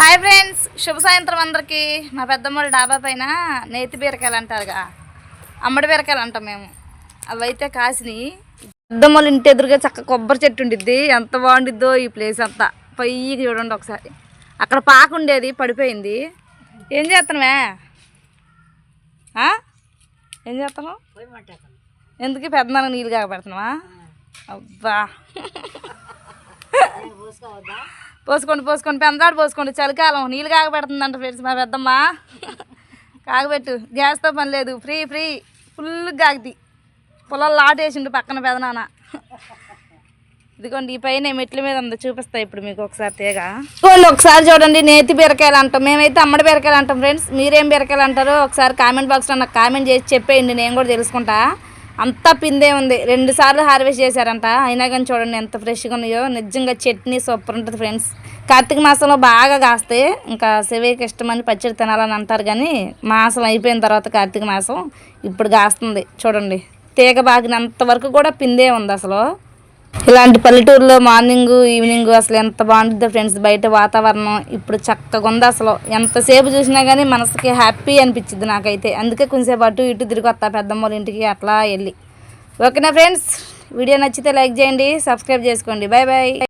Hi friends శుభ సాయంత్రం అందరికీ. మా పెద్దమ్మల డాబా పైన నేతి బీరకాయలు అంటారుగా. అమ్మడి బీరకాయలు అంటాం మేము. అవి అయితే కాసినాయి పెద్దమ్మల ఇంటి ఎదురుగా చక్క కొబ్బరి చెట్టు ఉండిద్ది. ఎంత బాగుండిద్దో ఈ ప్లేస్ అంతా. పైకి చూడండి ఒకసారి. అక్కడ పాక ఉండేది పడిపోయింది. ఏం చేస్తున్నావే? ఆ? ఏం చేస్తున్నావు? ఎందుకు పెద్దనాన్న నీళ్ళు కాగపెడుతున్నావా అబ్బా. పోసుకోండి పోసుకోండి పెందాడు పోసుకోండి చలికాలం నీళ్ళు కాగబెడుతుందంట ఫ్రెండ్స్ మా పెద్దమ్మ. కాగబెట్టు. గ్యాస్తో పని లేదు. Free free. ఫుల్ కాగితి పొలాలు లాటేసిండు పక్కన పెదనాన్న. ఇదిగోండి ఈ పైన మెట్ల మీద ఉంది. చూపిస్తా ఇప్పుడు మీకు ఒకసారి తీగ. వాళ్ళు ఒకసారి చూడండి. నేతి బీరకాయలు అంటాం. మేమైతే అమ్మడి బీరకాయలు అంటాం ఫ్రెండ్స్. మీరేం బీరకాయలు అంటారో ఒకసారి కామెంట్ బాక్స్లో నాకు కామెంట్ చేసి చెప్పేయండి. నేను కూడా తెలుసుకుంటా. అంతా పిందే ఉంది. రెండు సార్లు హార్వెస్ట్ చేశారంట. అయినా కానీ చూడండి ఎంత ఫ్రెష్గా ఉన్నాయో. నిజంగా చట్నీ సూపర్ ఉంటుంది ఫ్రెండ్స్. కార్తీక మాసంలో బాగా కాస్తే ఇంకా శివయ్యకి ఇష్టమని పచ్చడి తినాలని అంటారు కానీ మాసం అయిపోయిన తర్వాత కార్తీక మాసం ఇప్పుడు కాస్తుంది. చూడండి. తీగ బాగినంత వరకు కూడా పిందే ఉంది అసలు. ఇలాంటి పల్లెటూరులో మార్నింగ్ ఈవినింగ్ అసలు ఎంత బాగుంటుందో ఫ్రెండ్స్. బయట వాతావరణం ఇప్పుడు చక్కగా ఉంది అసలు. ఎంతసేపు చూసినా కానీ మనసుకి హ్యాపీ అనిపించింది నాకైతే. అందుకే కొంచెంసేపు అటు ఇటు తిరిగి వస్తా పెద్దమ్మ వాళ్ళ ఇంటికి అట్లా వెళ్ళి. ఓకేనా ఫ్రెండ్స్? వీడియో నచ్చితే లైక్ చేయండి సబ్స్క్రైబ్ చేసుకోండి. Bye bye